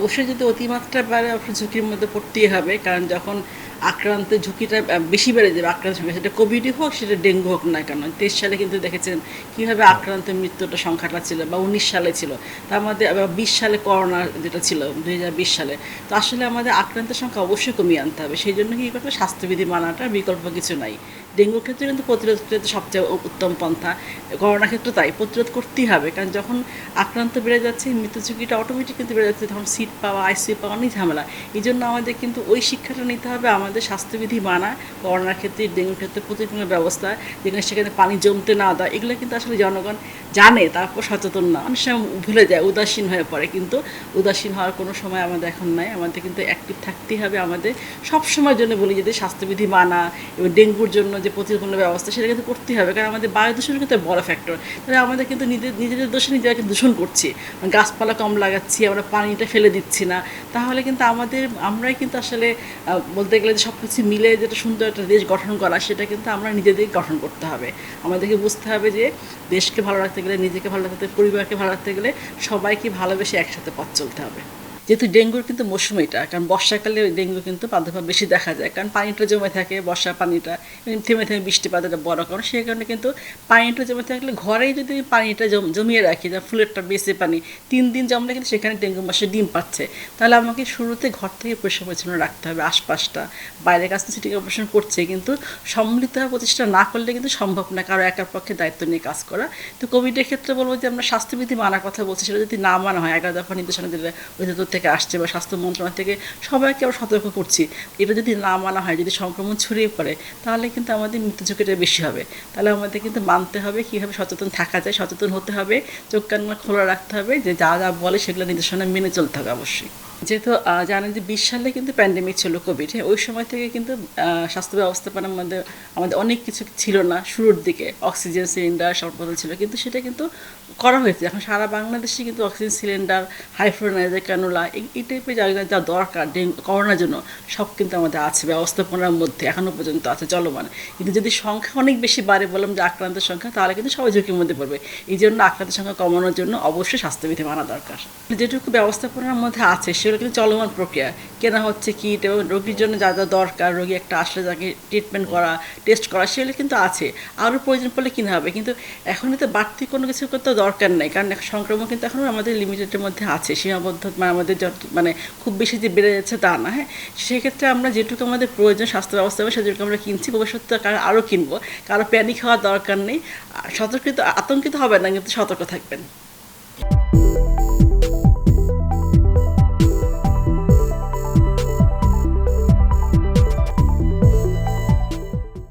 অবশ্যই যদি অতিমাত্রা বাড়ে ঝুঁকির মধ্যে পড়তেই হবে কারণ যখন আক্রান্তের ঝুঁকিটা বেশি বেড়ে যাবে আক্রান্ত সেটা কোভিডই হোক, সেটা ডেঙ্গু হোক না কেন। তেইশ সালে কিন্তু দেখেছেন কীভাবে আক্রান্তের মৃত্যুটা সংখ্যাটা ছিল বা উনিশ সালে ছিল। মধ্যে আবার বিশ সালে করোনা যেটা ছিল, দুই হাজার বিশ সালে। তো আসলে আমাদের আক্রান্তের সংখ্যা অবশ্যই কমিয়ে আনতে হবে। সেই জন্য কী করতে স্বাস্থ্যবিধি মানাটা বিকল্প কিছু নাই। ডেঙ্গুর ক্ষেত্রে কিন্তু প্রতিরোধ করতে সবচেয়ে উত্তম পন্থা। করোনার ক্ষেত্রে তাই, প্রতিরোধ করতেই হবে। কারণ যখন আক্রান্ত বেড়ে যাচ্ছে, মৃত্যু ঝুঁকিটা অটোমেটিক কিন্তু বেড়ে যাচ্ছে। তখন সিট পাওয়া আইসিইউ পাওয়া অনেক ঝামেলা। এই জন্য আমাদের কিন্তু ওই শিক্ষাটা নিতে হবে। আমাদের স্বাস্থ্যবিধি মানা করোনার ক্ষেত্রে ডেঙ্গুর ক্ষেত্রে প্রতিরোধ ব্যবস্থা, যেখানে সেখানে পানি জমতে না দেওয়া এগুলো কিন্তু আসলে জনগণ জানে, তারপর সচেতন না। অনেক সময় ভুলে যায়, উদাসীন হয়ে পড়ে, কিন্তু উদাসীন হওয়ার কোনো সময় আমাদের এখন নাই। আমাদের কিন্তু অ্যাক্টিভ থাকতেই হবে আমাদের সব সময়ের জন্য বলি যদি স্বাস্থ্যবিধি মানা এবং ডেঙ্গুর জন্য যে প্রতিরোধমূলক ব্যবস্থা, সেটা কিন্তু করতেই হবে। কারণ আমাদের বায়ু দূষণ কিন্তু বড় ফ্যাক্টর তাহলে আমাদের কিন্তু নিজেদের নিজেদের দোষে নিজেরা কিন্তু দূষণ করছি। গাছপালা কম লাগাচ্ছি, আমরা পানিটা ফেলে দিচ্ছি না। তাহলে কিন্তু আমাদের, আমরাই কিন্তু আসলে বলতে গেলে সব কিছু মিলে যেটা সুন্দর একটা দেশ গঠন করা, সেটা কিন্তু আমরা নিজেদের গঠন করতে হবে। আমাদেরকে বুঝতে হবে যে দেশকে ভালো রাখতে গেলে, নিজেকে ভালো রাখতে পরিবারকে ভালো রাখতে গেলে সবাইকে ভালোবেসে একসাথে পথ চলতে হবে। যেহেতু ডেঙ্গুর কিন্তু মৌসুম এটা, কারণ বর্ষাকালে ডেঙ্গু কিন্তু প্রাদুর্ভাব বেশি দেখা যায়, কারণ পানিটা জমে থাকে বর্ষা পানিটা থেমে থেমে বৃষ্টিপাত একটা বড় কারণ, সেই কারণে কিন্তু পানিটা জমে থাকলে ঘরেই যদি পানিটা জম- জমিয়ে রাখি যা ফুলেরটা বেশি পানি, তিন দিন জমলে কিন্তু সেখানে ডেঙ্গু মাসে ডিম পাচ্ছে, তাহলে আমাকে শুরুতে ঘর থেকে পরিষ্কার পরিচ্ছন্ন রাখতে হবে, আশপাশটা, বাইরের কাছ থেকে সিটি কর্পোরেশন করছে, কিন্তু সম্মিলিতভাবে প্রতিষ্ঠা না করলে কিন্তু সম্ভব না, কারও একার পক্ষে দায়িত্ব নিয়ে কাজ করা, তো কোভিডের ক্ষেত্রে বলব যে আমরা স্বাস্থ্যবিধি মানার কথা বলছি, সেটা যদি না মানা হয় এগারো দফা নির্দেশনা দিলে অধিদপ্তর থেকে আসছে বা স্বাস্থ্য মন্ত্রণালয় থেকে সবাইকে আমরা সতর্ক করছি। এটা যদি না মানা হয়, যদি সংক্রমণ ছড়িয়ে পড়ে, তাহলে কিন্তু আমাদের মৃত্যু ঝুঁকিটা বেশি হবে। তাহলে আমাদের কিন্তু মানতে হবে কীভাবে সচেতন থাকা যায়, সচেতন হতে হবে, চোখ কান খোলা রাখতে হবে, যে যা যা বলে সেগুলো নির্দেশনা মেনে চলতে হবে অবশ্যই। যেহেতু জানেন যে বিশ সালে কিন্তু প্যান্ডেমিক ছিল কোভিড হ্যাঁ ওই সময় থেকে কিন্তু স্বাস্থ্য ব্যবস্থাপনার মধ্যে আমাদের অনেক কিছু ছিল না শুরুর দিকে। অক্সিজেন সিলিন্ডার সরবরাহ ছিল, কিন্তু সেটা কিন্তু করা হয়েছে। এখন সারা বাংলাদেশে কিন্তু অক্সিজেন সিলিন্ডার হাইফ্লোনাইজার ক্যানোলা এই টাইপের জায়গা যা দরকার ডেঙ্গু করোনার জন্য, সব কিন্তু আমাদের আছে, ব্যবস্থাপনার মধ্যে এখনও পর্যন্ত আছে, চলমান। কিন্তু যদি সংখ্যা অনেক বেশি বাড়ে বললাম যে আক্রান্তের সংখ্যা, তাহলে কিন্তু সবাই ঝুঁকির মধ্যে পড়বে। এই জন্য আক্রান্তের সংখ্যা কমানোর জন্য অবশ্যই স্বাস্থ্যবিধি মানা দরকার। যেটুকু ব্যবস্থাপনার মধ্যে আছে, সেগুলো কিন্তু চলমান প্রক্রিয়া। কেনা হচ্ছে কিট এবং রোগীর জন্য যা যা দরকার, রোগী একটা আসলে যাকে ট্রিটমেন্ট করা টেস্ট করা, সেগুলো কিন্তু আছে। আরও প্রয়োজন পড়লে কিনা হবে, কিন্তু এখনই তো বাড়তি কোনো কিছু করতে দরকার নেই, কারণ এখন সংক্রমণ কিন্তু এখনও আমাদের লিমিটেডের মধ্যে আছে, সীমাবদ্ধ মানে আমাদের যত মানে খুব বেশি যে বেড়ে যাচ্ছে তা না হ্যাঁ? সেক্ষেত্রে আমরা যেটুকু আমাদের প্রয়োজন স্বাস্থ্য ব্যবস্থা হবে, সেটুকু আমরা কিনছি, ভবিষ্যতে কারও আরও কিনবো। কারও প্যানিক হওয়ার দরকার নেই। সতর্কিত, আতঙ্কিত হবে না, কিন্তু সতর্ক থাকবেন।